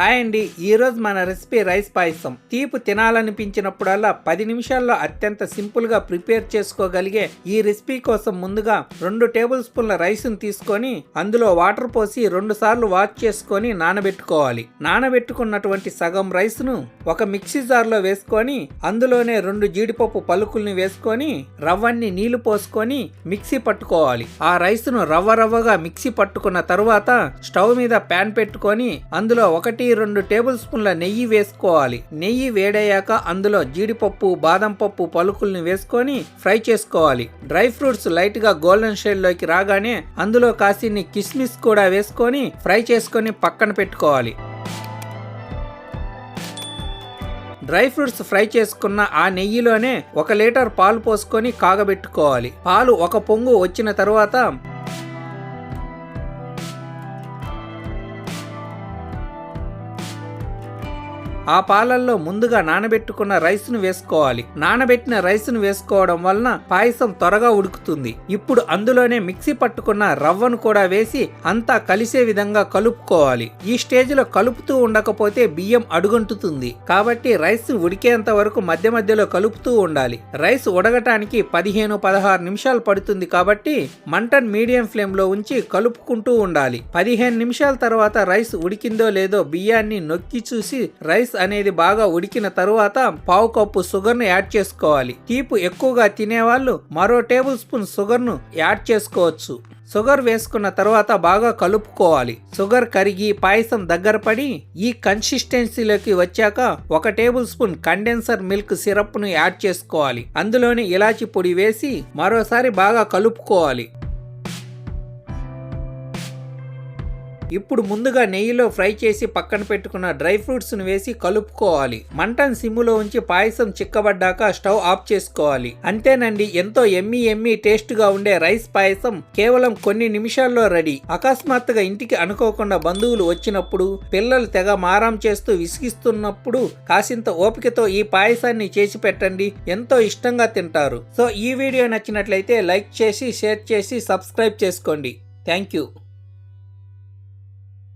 Hi అండి. ఈరోజు మన రెసిపీ రైస్ పాయసం. తీపి తినాలనిపించినప్పుడల్లా పది నిమిషాల్లో అత్యంత సింపుల్గా ప్రిపేర్ చేసుకోగలిగే ఈ రెసిపీ కోసం ముందుగా రెండు టేబుల్ స్పూన్ల రైస్ను తీసుకొని అందులో వాటర్ పోసి రెండు సార్లు వాష్ చేసుకొని నానబెట్టుకోవాలి. నానబెట్టుకున్నటువంటి సగం రైస్ను ఒక మిక్సీ జార్లో వేసుకొని అందులోనే రెండు జీడిపప్పు పలుకుల్ని వేసుకొని రవ్వన్ని నీళ్ళు పోసుకొని మిక్సీ పట్టుకోవాలి. ఆ రైస్ను రవ్వ రవ్వగా మిక్సీ పట్టుకున్న తరువాత స్టవ్ మీద ప్యాన్ పెట్టుకొని అందులో ఒకటి రెండు టేబుల్ స్పూన్ల నెయ్యి వేసుకోవాలి. నెయ్యి వేడయ్యాక అందులో జీడిపప్పు బాదం పప్పు పలుకుల్ని వేసుకొని ఫ్రై చేసుకోవాలి. డ్రై ఫ్రూట్స్ లైట్గా గోల్డెన్ షేడ్లోకి రాగానే అందులో కాసిన్ని కిస్మిస్ కూడా వేసుకొని ఫ్రై చేసుకొని పక్కన పెట్టుకోవాలి. డ్రై ఫ్రూట్స్ ఫ్రై చేసుకున్న ఆ నెయ్యిలోనే ఒక లీటర్ పాలు పోసుకొని కాగబెట్టుకోవాలి. పాలు ఒక పొంగు వచ్చిన తర్వాత ఆ పాలల్లో ముందుగా నానబెట్టుకున్న రైస్ను వేసుకోవాలి. నానబెట్టిన రైస్ను వేసుకోవడం వలన పాయసం త్వరగా ఉడుకుతుంది. ఇప్పుడు అందులోనే మిక్సీ పట్టుకున్న రవ్వను కూడా వేసి అంతా కలిసే విధంగా కలుపుకోవాలి. ఈ స్టేజ్లో కలుపుతూ ఉండకపోతే బియ్యం అడుగంటుతుంది. కాబట్టి రైస్ ఉడికేంత వరకు మధ్య మధ్యలో కలుపుతూ ఉండాలి. రైస్ ఉడగటానికి పదిహేను పదహారు నిమిషాలు పడుతుంది కాబట్టి మంటన్ మీడియం ఫ్లేమ్లో ఉంచి కలుపుకుంటూ ఉండాలి. పదిహేను నిమిషాల తర్వాత రైస్ ఉడికిందో లేదో బియ్యాన్ని నొక్కి చూసి రైస్ అనేది బాగా ఉడికిన తరువాత పావు కప్పు షుగర్ను యాడ్ చేసుకోవాలి. తీపు ఎక్కువగా తినేవాళ్ళు మరో టేబుల్ స్పూన్ షుగర్ను యాడ్ చేసుకోవచ్చు. షుగర్ వేసుకున్న తర్వాత బాగా కలుపుకోవాలి. షుగర్ కరిగి పాయసం దగ్గర పడి ఈ కన్సిస్టెన్సీలోకి వచ్చాక ఒక టేబుల్ స్పూన్ కండెన్సర్ మిల్క్ సిరప్ను యాడ్ చేసుకోవాలి. అందులోని ఇలాచి పొడి వేసి మరోసారి బాగా కలుపుకోవాలి. ఇప్పుడు ముందుగా నెయ్యిలో ఫ్రై చేసి పక్కన పెట్టుకున్న డ్రై ఫ్రూట్స్ను వేసి కలుపుకోవాలి. మంటన్ సిమ్ములో ఉంచి పాయసం చిక్కబడ్డాక స్టవ్ ఆఫ్ చేసుకోవాలి. అంతేనండి ఎంతో ఎమ్మి ఎమ్మి టేస్ట్గా ఉండే రైస్ పాయసం కేవలం కొన్ని నిమిషాల్లో రెడీ. అకస్మాత్తుగా ఇంటికి అనుకోకుండా బంధువులు వచ్చినప్పుడు పిల్లలు తెగ మారం చేస్తూ విసిగిస్తున్నప్పుడు కాసింత ఓపికతో ఈ పాయసాన్ని చేసి పెట్టండి ఎంతో ఇష్టంగా తింటారు. సో ఈ వీడియో నచ్చినట్లయితే లైక్ చేసి షేర్ చేసి సబ్స్క్రైబ్ చేసుకోండి. Thank you.